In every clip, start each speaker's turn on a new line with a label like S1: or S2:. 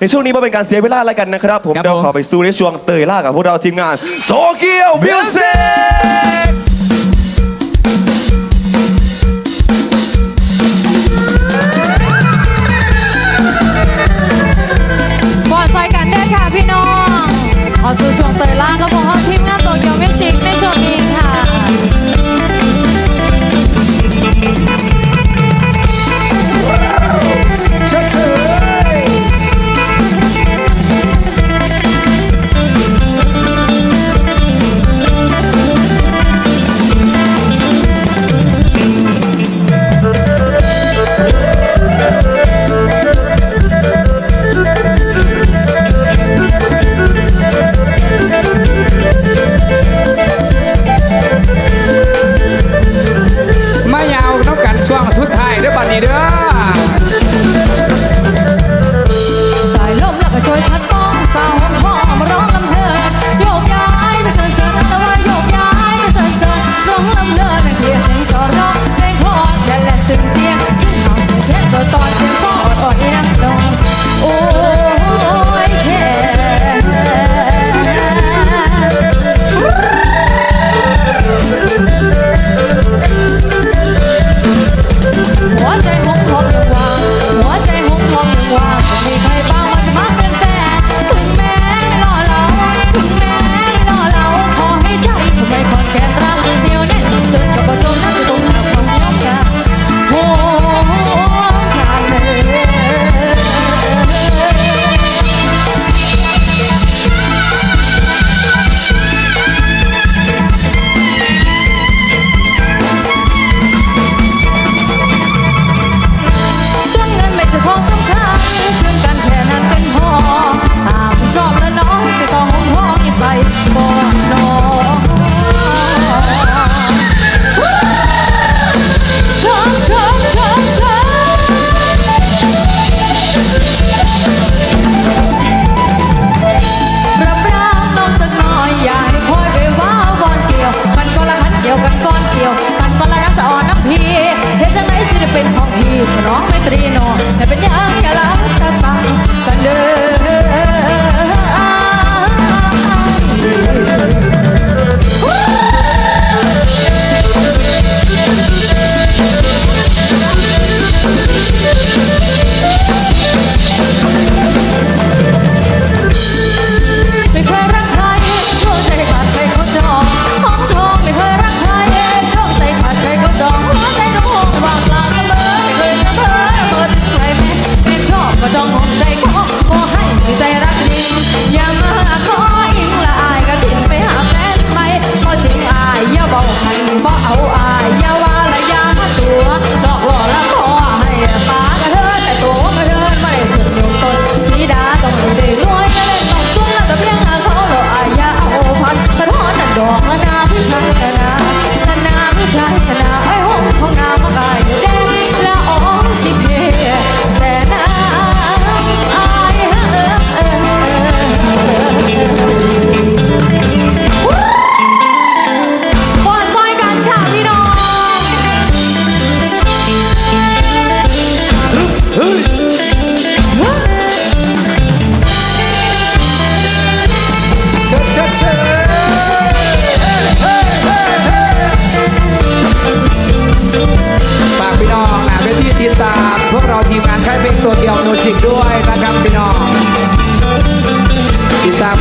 S1: ในช่วงนี้มาเป็นการเสียเวลาแล้วกันนะครับ ผม
S2: ครั
S1: เดี๋ยวขอไปสู้ในช่วงเตยล่ากับพวกเราทีมงานโซเกียวมิวสิก
S3: บอดซอยกันได้อค่ะพี่น้องขอสู้ช่วงเตยล่า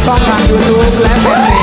S3: ฟังทาง YouTube และเพจ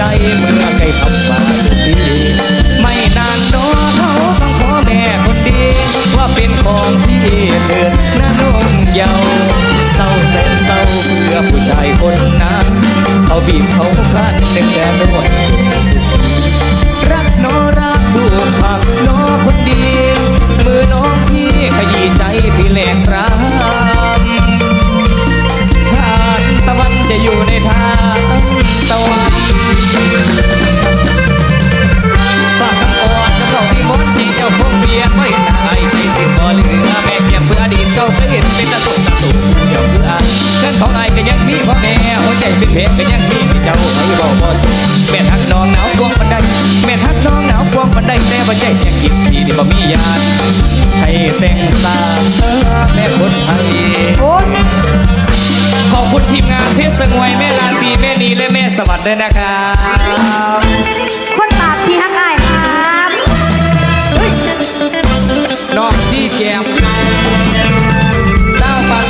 S3: จเมื่อใครทำมาดี
S4: ไม่นานน้อเขาต้องขอแม่คนดี ว่าเป็นของที่เถิดนะน้องเยาวเศร้าแสนเศร้าเพื่อผู้ชายคนนั้น เขาบีบเขาคลั่นหนึ่งแต่นวดรักน้อรักถูกผักน้อคนดี มือน้องพี่ขยี้ใจพี่แหลกร้ามทานตะวันจะอยู่ในทางตะวัน เป็นตะตุกตะตุกเจ้าคืออเพื่อนของไอ้ก็ยังมีพ่อแม่หัวใจเป็นเพชรก็ยังมีเจ้าให้บอกบ่สุขแม่ทักน้องหนาวควงปันได้แม่ทักน้องหนาวควงปันได้แต่บ่ใจยังกินดีที่บ่มีญาติให้แต่งสาแม่คนไทยขอบคุณทีมงานเพชรสงวยแม่ลานปีแม่นีและแม่สวัสดีนะครับ
S5: คนตากที่ฮักอายครับ
S6: น้องซี่แจม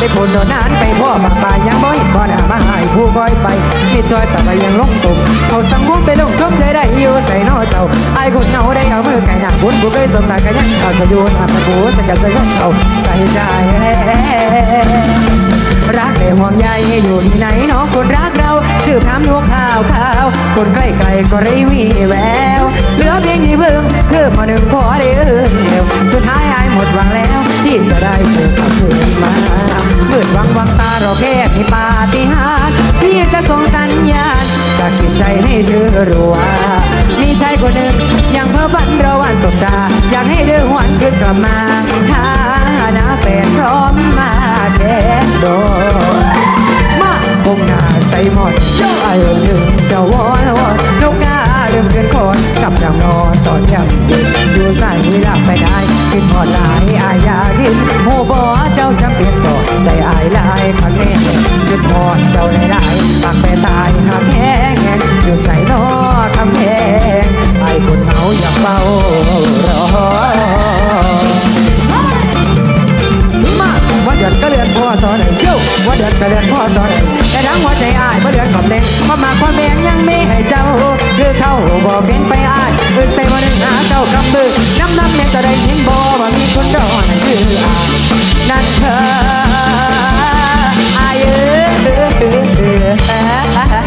S5: ได้ผลโดนนานไปพ่อปากปายังบ่เห็นบ่หน้ามาหายผู้ก้อยไปมีจอยตะไปยังลงตุ่มเขาสังวง
S2: ไปลงชมใจได้อยู่ใส่นอเจ้าไอ้คนเหงาได้เอามือไก่หนักบุญบุกเลยสมตากันยังเอาจะอยู่ทำให้บูสังกัดใจของเขาใส่ใจรักแต่ห่วงใยอยู่ที่ไหนน้องคนรักเรา สืบถามนัวข่าวข่าวคนใกล้ไกลก็ไรมีแววเหลือเพียงที่เพิ่งเพิ่มมาหนึ่งพอได้เอเดียวสุดท้ายอายหมดหวังแล้ว ที่จะได้เจอกับเธอมาเมื่อวังวังตาเราแค่มีปาฏิหาริย์ที่จะส่งสัญญาณจากจิตใจให้เธอรู้ว่ามีชายคนหนึ่งยังเพ้อฝันระหว่างสบตาอยากให้เธอหวนคืนกลับมาหาหน้าแฟนพร้อมมาแกดโดน หมดไอ้หนึ่งจะวอนวอนนกกาเริ่มเดินคนกับดังนอนตอนยังดึกอยู่ส่หลับไปได้คิดนหอดลายอายาดินโมบอเจ้าจำเป็นต่อใจอายลายครั้งแรกยุดพอดเจ้าได้ได้ปากไปตายหักแห้งงอยู่ใส่นอคำแพงไอ้คนเมาอย่าเฝ้ารอมาวัาเดือนก็เดือนพ่อสอนไหนเที่ยวว่าเดือนก็เดือนพ่อสอนไหน ทั้งหัวใจอายบ่เดือนกับเด็กความมาความแมงยังไม่ให้เจ้าคือเข้าบ่เป็นไปอายคือใส่วันหนึ่งหาเจ้ากำบมือน้ำ
S7: น้ำแม่จะได้ยินบ่ว่ามีคนรอนั่นคืออายนั่นเธออายเออ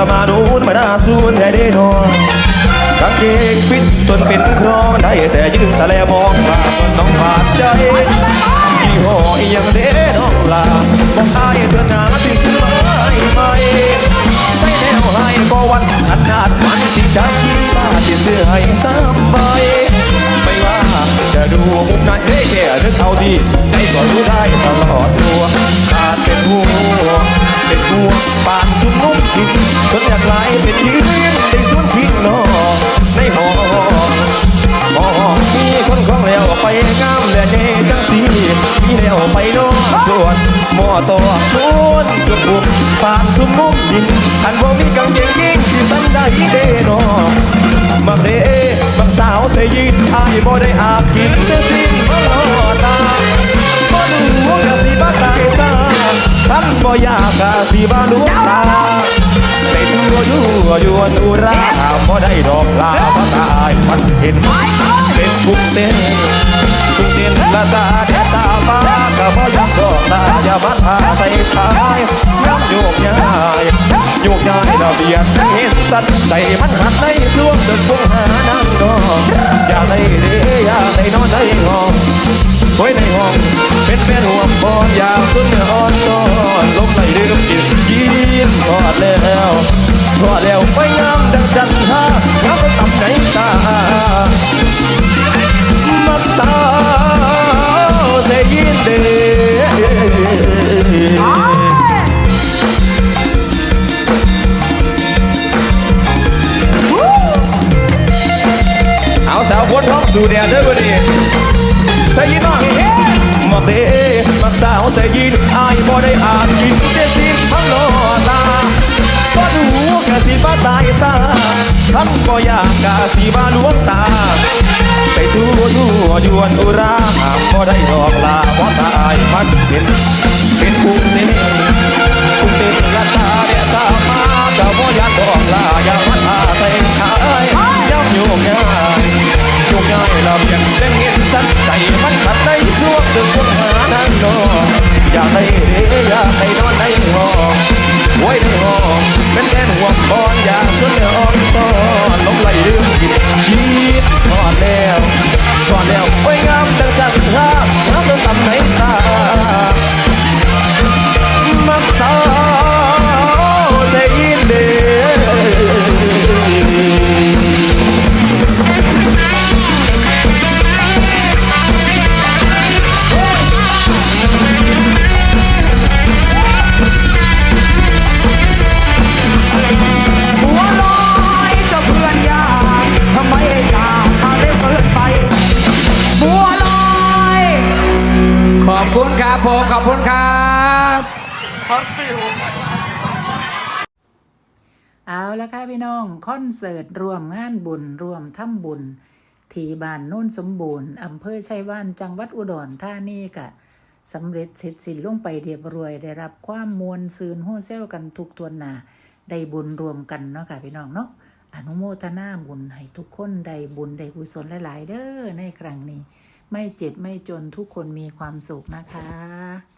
S7: กับมา
S1: นูนมาหน้าซูนให้ได้นอนกางเกงฟิตจนเป็นครองได้แต่ยืนทะเลมองมาคนน้องผ่านใจยี่ห้อยังเด้น้องลาบอกอายเตือหนาสิซื้อมาให้ไหมใส่แนวให้ก็วันขนาดมันสิจักที่บ้านที่ซื้อให้ซ้ำใบไม่ว่าจะดูมุมไหนเฮ้แค่นึกเอาดีใจก็รู้ได้ตลอดตัวขาดเป็นห่วง เป็นห่วปานสุมนุ่มกินจนอยากไหลเป็นยืนได้สุนพิงนองในห้องมองมีคนของแล้วไปงามและเนจังสีมีแล้วไปโน้ส่วนหม้อตัวนู้นจุดบุกปานสุมมุมดินอันบ่มีกางเกงยิงที่สันได้เดนอมักเดมักสาวเสยินอายบ่ได้อาบกินเสียสิ้น สิบ่รู้ตาไปดูอยู่อยู่อันอุราบ่ได้ดอกลาบ่ตายมันเห็น
S7: ไปไป
S1: เป็นปุกเต้นปุกเต้นละตาเดตาฟ้าก็บ่ยอมดอกลาอย่ามาทาใส่ขายน้ำโยกย้ายโยกย้ายระเบียงเห็นสันใจมันหัดในช่วงจนพวงหานั่งนอนอย่าได้เด้อย่าได้นอนในห้องไว้ในห้องเป็นแม่ห่วงบอนอยากสุนอ่อนตอนลม ท่านก็อยากกะสิบ่ลวงตาใส่ชูอยู่ยวนอุราหากบ่ได้ดอกลาเพราะตายมันเป็น เป็นกุ้งเต้นกุ้งเต้นละตาเดียตามาเจ้าบ่อยากดอกลาอย่ามาทาใส่ขายย้ำโยกง่ายโยกง่ายเราเพียงเล่นเห็นสันใจมันขัดในช่วงดึกคนหานั่งนอนอยากให้เด้อยากให้นอนในห้อง ไว้ในห้องเป็นแน่นห่วงบอนอยากจนอ่อนตอนลมไหลลืมกินชีดทอดแล้วทอดแล้วไว้งาม เอา
S7: ละ
S8: ค่ะพี่น้อง คอนเสิร์ตรวมงานบุญ รวมทำบุญ ที่บ้านโน้นสมบูรณ์อำเภอชัยวานจังหวัดอุดรธานีกะสำเร็จเสร็จสิ้นลงไปเรียบร้อย ได้รับความมวลซืนโฮเซลกันทุกทวหนาได้บุญรวมกันเนาะค่ะพี่น้องเนาะอนุโมทนาบุญให้ทุกคนได้บุญได้กุศลหลาย ๆ เด้อในครั้งนี้ ไม่เจ็บไม่จนทุกคนมีความสุขนะคะ